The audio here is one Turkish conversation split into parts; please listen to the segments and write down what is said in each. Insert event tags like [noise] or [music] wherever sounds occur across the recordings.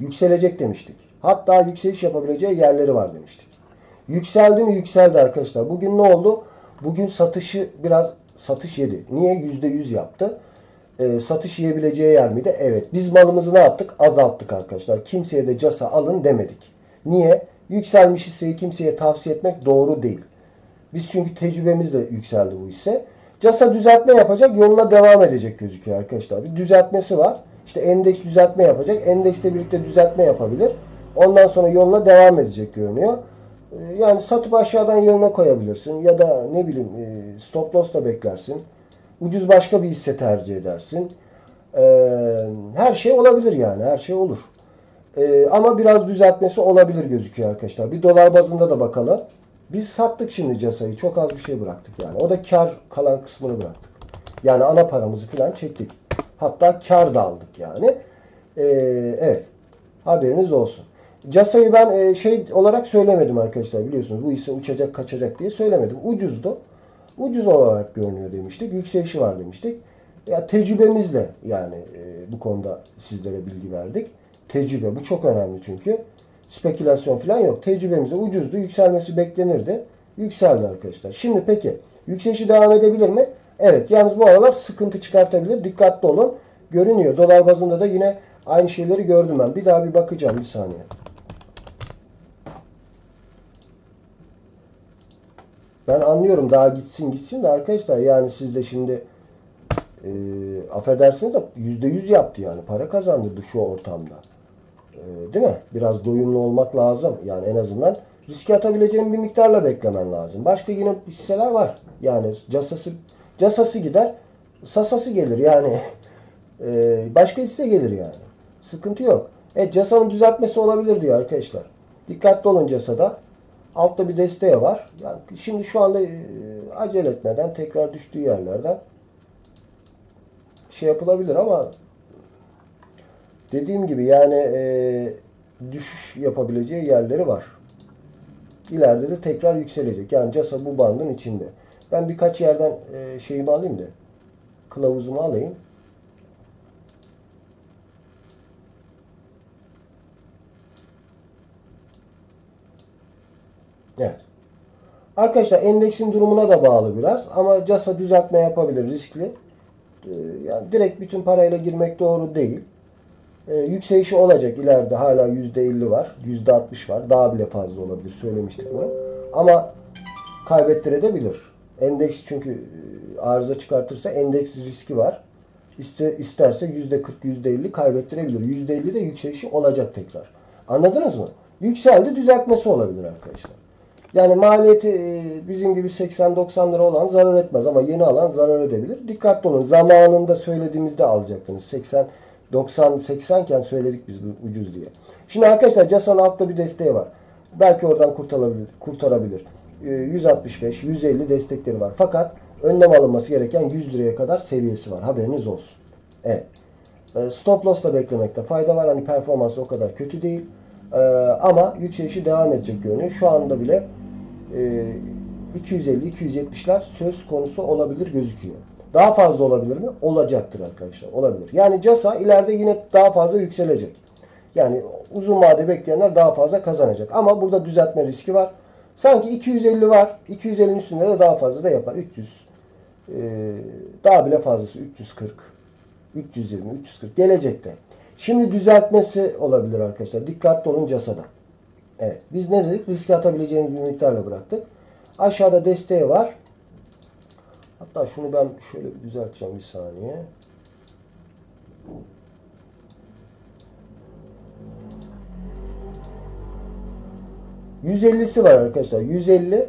Yükselecek demiştik. Hatta yükseliş yapabileceği yerleri var demiştik. Yükseldi mi? Yükseldi arkadaşlar. Bugün ne oldu? Bugün satışı biraz satış yedi. Niye? %100 yaptı. Ee, satış yiyebileceği yer miydi? Evet. Biz malımızı ne yaptık? Azalttık arkadaşlar. Kimseye de casa alın demedik. Niye? Yükselmiş hisseyi kimseye tavsiye etmek doğru değil. Biz çünkü tecrübemizle yükseldi bu hisse. CASA düzeltme yapacak, yoluna devam edecek gözüküyor arkadaşlar. Bir düzeltmesi var. İşte endeks düzeltme yapacak. Endeksle birlikte düzeltme yapabilir. Ondan sonra yoluna devam edecek görünüyor. Ee, Yani satıp aşağıdan yerine koyabilirsin. Ya da ne bileyim e, stop loss da beklersin. Ucuz başka bir hisse tercih edersin. Ee, Her şey olabilir yani. Her şey olur. Ee, ama biraz düzeltmesi olabilir gözüküyor arkadaşlar. Bir dolar bazında da bakalım. Biz sattık şimdi casayı. Çok az bir şey bıraktık yani. O da kar kalan kısmını bıraktık. Yani ana paramızı falan çektik. Hatta kar da aldık yani. Ee, evet. Haberiniz olsun. Casayı ben e, şey olarak söylemedim arkadaşlar biliyorsunuz. Bu hisse uçacak kaçacak diye söylemedim. Ucuzdu. Ucuz olarak görünüyor demiştik. Yükselişi var demiştik. Ya tecrübemizle yani e, bu konuda sizlere bilgi verdik. Tecrübe bu çok önemli çünkü. Spekülasyon falan yok. Tecrübemizde ucuzdu. Yükselmesi beklenirdi. Yükseldi arkadaşlar. Şimdi peki yükselişi devam edebilir mi? Evet. Yalnız bu aralar sıkıntı çıkartabilir. Dikkatli olun. Görünüyor. Dolar bazında da yine aynı şeyleri gördüm ben. Bir daha bir bakacağım bir saniye. Ben anlıyorum daha gitsin gitsin de arkadaşlar yani siz de şimdi e, affedersiniz de %100 yaptı yani para kazandırdı şu ortamda. E, değil mi? Biraz doyumlu olmak lazım. Yani en azından riske atabileceğin bir miktarla beklemen lazım. Başka yine hisseler var. Yani casası casası gider, sasası gelir yani. [laughs] E, başka hisse gelir yani. Sıkıntı yok. Evet casanın düzeltmesi olabilir diyor arkadaşlar. Dikkatli olun casada. Altta bir desteği var. Yani şimdi şu anda e, acele etmeden tekrar düştüğü yerlerden şey yapılabilir ama dediğim gibi yani e, düşüş yapabileceği yerleri var. İleride de tekrar yükselecek. Yani CASA bu bandın içinde. Ben birkaç yerden e, şeyimi alayım da kılavuzumu alayım. Evet. Arkadaşlar endeksin durumuna da bağlı biraz ama CASA düzeltme yapabilir riskli. Ee, Yani direkt bütün parayla girmek doğru değil. Ee, yükselişi olacak ileride hala %50 var, %60 var. Daha bile fazla olabilir söylemiştik bunu. Ama kaybettirebilir. Endeks çünkü e, arıza çıkartırsa endeks riski var. İste, isterse %40, %50 kaybettirebilir. %50 de yükselişi olacak tekrar. Anladınız mı? Yükseldi düzeltmesi olabilir arkadaşlar. Yani maliyeti e, bizim gibi 80-90 lira olan zarar etmez ama yeni alan zarar edebilir. Dikkatli olun. Zamanında söylediğimizde alacaktınız. 80 90 80 iken söyledik biz ucuz diye. Şimdi arkadaşlar CASA'nın altta bir desteği var. Belki oradan kurtarabilir. kurtarabilir. E, 165, 150 destekleri var. Fakat önlem alınması gereken 100 liraya kadar seviyesi var. Haberiniz olsun. Evet. E, Stop loss da beklemekte fayda var. Hani performansı o kadar kötü değil. E, ama yükselişi devam edecek görünüyor. Şu anda bile e, 250-270'ler söz konusu olabilir gözüküyor. Daha fazla olabilir mi? Olacaktır arkadaşlar. Olabilir. Yani CASA ileride yine daha fazla yükselecek. Yani uzun vade bekleyenler daha fazla kazanacak. Ama burada düzeltme riski var. Sanki 250 var. 250'nin üstünde de daha fazla da yapar. 300. Ee, daha bile fazlası 340. 320, 340 gelecekte. Şimdi düzeltmesi olabilir arkadaşlar. Dikkatli olun CASA'da. Evet. Biz ne dedik? Riske atabileceğiniz bir miktarla bıraktık. Aşağıda desteği var. Hatta şunu ben şöyle bir düzelteceğim bir saniye. %150'si var arkadaşlar. 150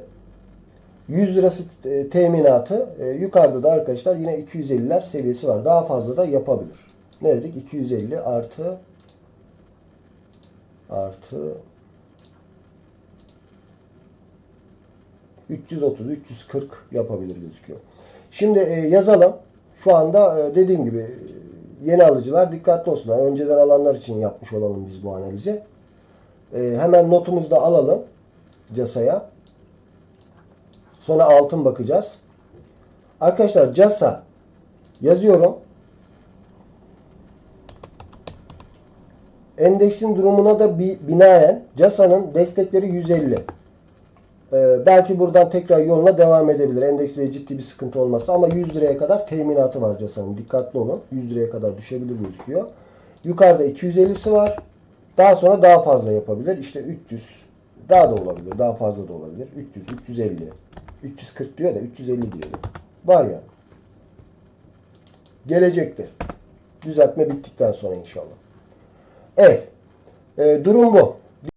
100 lirası e, teminatı. E, yukarıda da arkadaşlar yine 250'ler seviyesi var. Daha fazla da yapabilir. Ne dedik? 250 artı artı 330 340 yapabilir gözüküyor. Şimdi e, yazalım. Şu anda e, dediğim gibi e, yeni alıcılar dikkatli olsunlar. Önceden alanlar için yapmış olalım biz bu analizi. E, hemen notumuzu da alalım CASA'ya. Sonra altın bakacağız. Arkadaşlar CASA yazıyorum. Endeksin durumuna da bi- binaen CASA'nın destekleri 150. Ee, belki buradan tekrar yoluna devam edebilir. Endekste ciddi bir sıkıntı olmasa ama 100 liraya kadar teminatı var CASA'nın. Dikkatli olun. 100 liraya kadar düşebilir gözüküyor. Yukarıda 250'si var. Daha sonra daha fazla yapabilir. İşte 300 daha da olabilir. Daha fazla da olabilir. 300, 350, 340 diyor da 350 diyelim. Var yani. Gelecektir. Düzeltme bittikten sonra inşallah. Evet. Ee, durum bu.